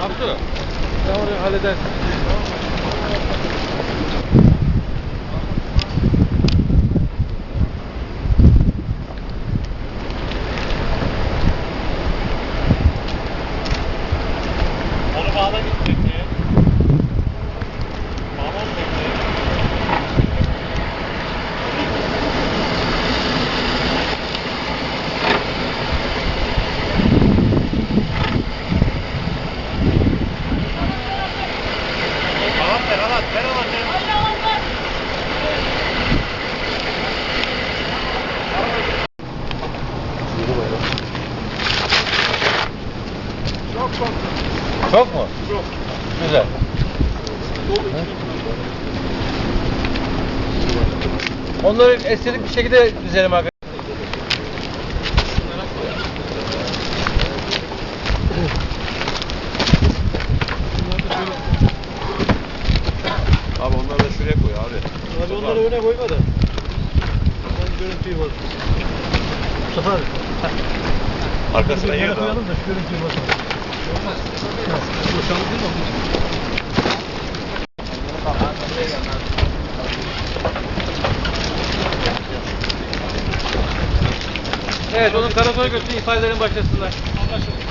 Abdü. Sen orayı halledersin. Onu bağla git Çok mu? Çok. Güzel. Onları estetik bir şekilde düzelim arkadaşlar. Abi onları da şuraya koy abi. Abi onları öne koyma da. Ben görüntüyü bak. Mustafa abi. Arkasına yiyor da. koyalım da şu görüntüyü bakalım. Evet onu karakola götürün ifadelerin başlasınlar. Evet,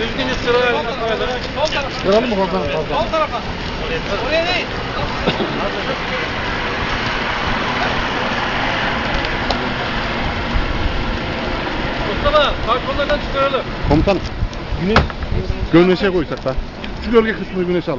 Düzgünce sıra verin. Kıralım mı oradan? Sol tarafa. Oraya değil. Mustafa, balkonlardan çıkaralım. Komutan. Güneş. Güneşe koysak da. Şu gölge kısmını güneşe al.